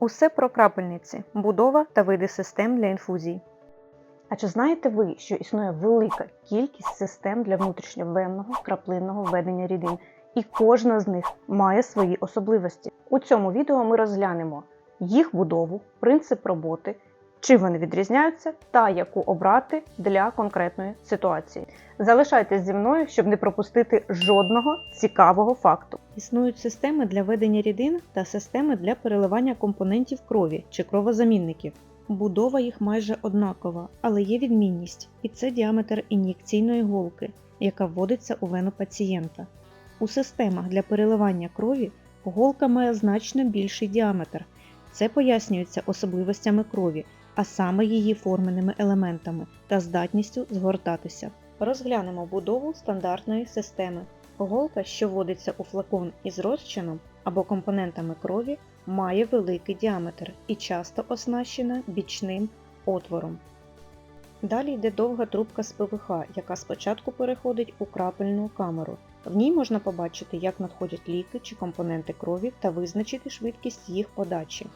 Усе про крапельниці, будова та види систем для інфузій. А чи знаєте ви, що існує велика кількість систем для внутрішньовенного краплинного введення рідин, і кожна з них має свої особливості? У цьому відео ми розглянемо їх будову, принцип роботи, чим вони відрізняються та яку обрати для конкретної ситуації. Залишайтесь зі мною, щоб не пропустити жодного цікавого факту. Існують системи для ведення рідин та системи для переливання компонентів крові чи кровозамінників. Будова їх майже однакова, але є відмінність, і це діаметр ін'єкційної голки, яка вводиться у вену пацієнта. У системах для переливання крові голка має значно більший діаметр. Це пояснюється особливостями крові, а саме її форменими елементами та здатністю згортатися. Розглянемо будову стандартної системи. Голка, що вводиться у флакон із розчином або компонентами крові, має великий діаметр і часто оснащена бічним отвором. Далі йде довга трубка з ПВХ, яка спочатку переходить у крапельну камеру. В ній можна побачити, як надходять ліки чи компоненти крові та визначити швидкість їх подачі.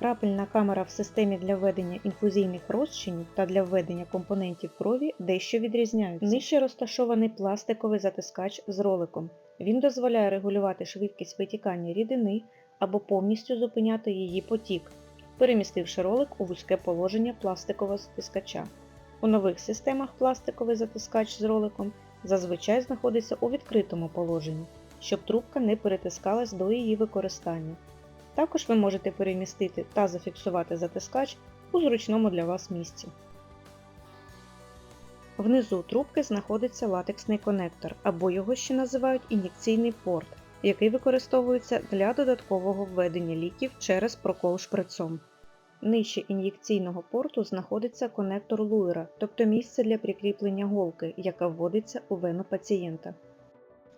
Крапельна камера в системі для введення інфузійних розчинів та для введення компонентів крові дещо відрізняються. Нижче розташований пластиковий затискач з роликом. Він дозволяє регулювати швидкість витікання рідини або повністю зупиняти її потік, перемістивши ролик у вузьке положення пластикового затискача. У нових системах пластиковий затискач з роликом зазвичай знаходиться у відкритому положенні, щоб трубка не перетискалась до її використання. Також ви можете перемістити та зафіксувати затискач у зручному для вас місці. Внизу трубки знаходиться латексний конектор, або його ще називають ін'єкційний порт, який використовується для додаткового введення ліків через прокол шприцом. Нижче ін'єкційного порту знаходиться конектор Луера, тобто місце для прикріплення голки, яка вводиться у вену пацієнта.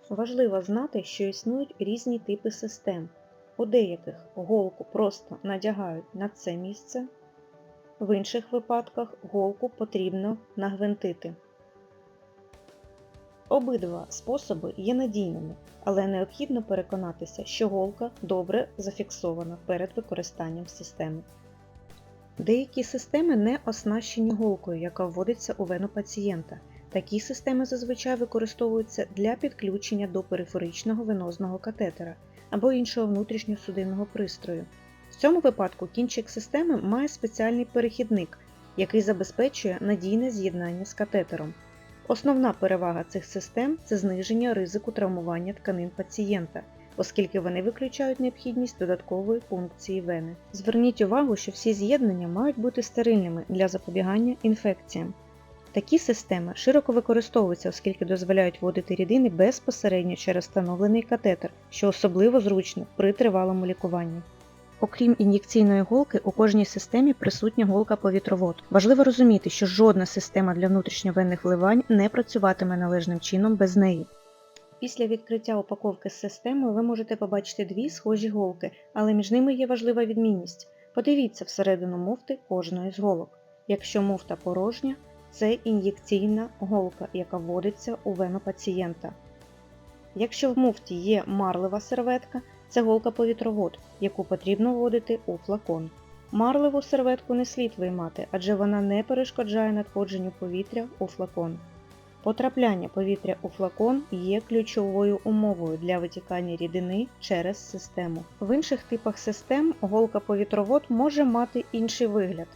Важливо знати, що існують різні типи систем. У деяких голку просто надягають на це місце, в інших випадках голку потрібно нагвинтити. Обидва способи є надійними, але необхідно переконатися, що голка добре зафіксована перед використанням системи. Деякі системи не оснащені голкою, яка вводиться у вену пацієнта. Такі системи зазвичай використовуються для підключення до периферичного венозного катетера або іншого внутрішньосудинного пристрою. В цьому випадку кінчик системи має спеціальний перехідник, який забезпечує надійне з'єднання з катетером. Основна перевага цих систем це зниження ризику травмування тканин пацієнта, оскільки вони виключають необхідність додаткової функції вени. Зверніть увагу, що всі з'єднання мають бути стерильними для запобігання інфекціям. Такі системи широко використовуються, оскільки дозволяють вводити рідини безпосередньо через встановлений катетер, що особливо зручно при тривалому лікуванні. Окрім ін'єкційної голки, у кожній системі присутня голка-повітровод. Важливо розуміти, що жодна система для внутрішньовенних вливань не працюватиме належним чином без неї. Після відкриття упаковки з системою ви можете побачити дві схожі голки, але між ними є важлива відмінність. Подивіться всередину муфти кожної з голок. Якщо муфта порожня, це ін'єкційна голка, яка вводиться у вену пацієнта. Якщо в муфті є марлева серветка, це голка-повітровод, яку потрібно вводити у флакон. Марливу серветку не слід виймати, адже вона не перешкоджає надходженню повітря у флакон. Потрапляння повітря у флакон є ключовою умовою для витікання рідини через систему. В інших типах систем голка-повітровод може мати інший вигляд,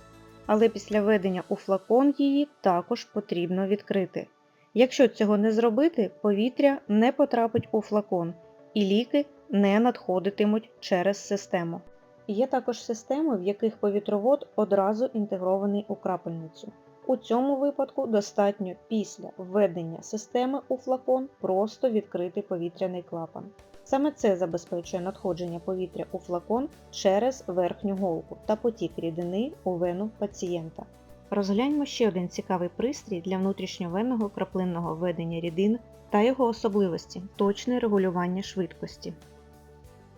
але після введення у флакон її також потрібно відкрити. Якщо цього не зробити, повітря не потрапить у флакон і ліки не надходитимуть через систему. Є також системи, в яких повітровод одразу інтегрований у крапельницю. У цьому випадку достатньо після введення системи у флакон просто відкрити повітряний клапан. Саме це забезпечує надходження повітря у флакон через верхню голку та потік рідини у вену пацієнта. Розгляньмо ще один цікавий пристрій для внутрішньовенного краплинного введення рідин та його особливості точне регулювання швидкості.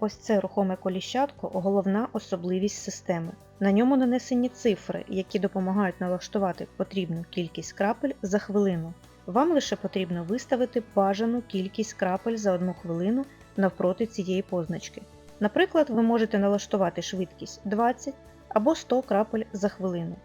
Ось це рухоме коліщатко головна особливість системи. На ньому нанесені цифри, які допомагають налаштувати потрібну кількість крапель за хвилину. Вам лише потрібно виставити бажану кількість крапель за одну хвилину навпроти цієї позначки. Наприклад, ви можете налаштувати швидкість 20 або 100 крапель за хвилину.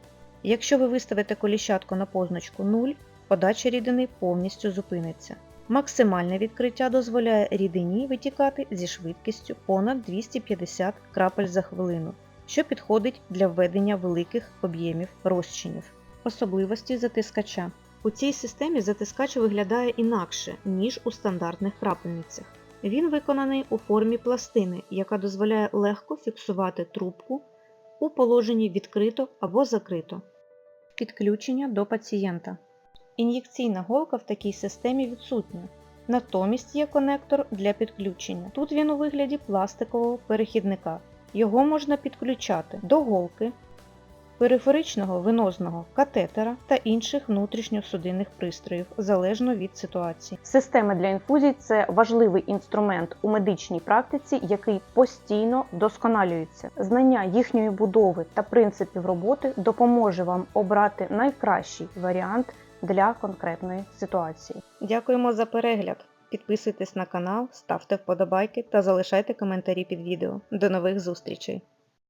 Якщо ви виставите коліщатку на позначку 0, подача рідини повністю зупиниться. Максимальне відкриття дозволяє рідині витікати зі швидкістю понад 250 крапель за хвилину, що підходить для введення великих об'ємів розчинів. Особливості затискача. У цій системі затискач виглядає інакше, ніж у стандартних крапельницях. Він виконаний у формі пластини, яка дозволяє легко фіксувати трубку у положенні відкрито або закрито. Підключення до пацієнта. Ін'єкційна голка в такій системі відсутня. Натомість є конектор для підключення. Тут він у вигляді пластикового перехідника. Його можна підключати до голки, периферичного венозного катетера та інших внутрішньосудинних пристроїв залежно від ситуації. Системи для інфузій це важливий інструмент у медичній практиці, який постійно досконалюється. Знання їхньої будови та принципів роботи допоможе вам обрати найкращий варіант для конкретної ситуації. Дякуємо за перегляд! Підписуйтесь на канал, ставте вподобайки та залишайте коментарі під відео. До нових зустрічей!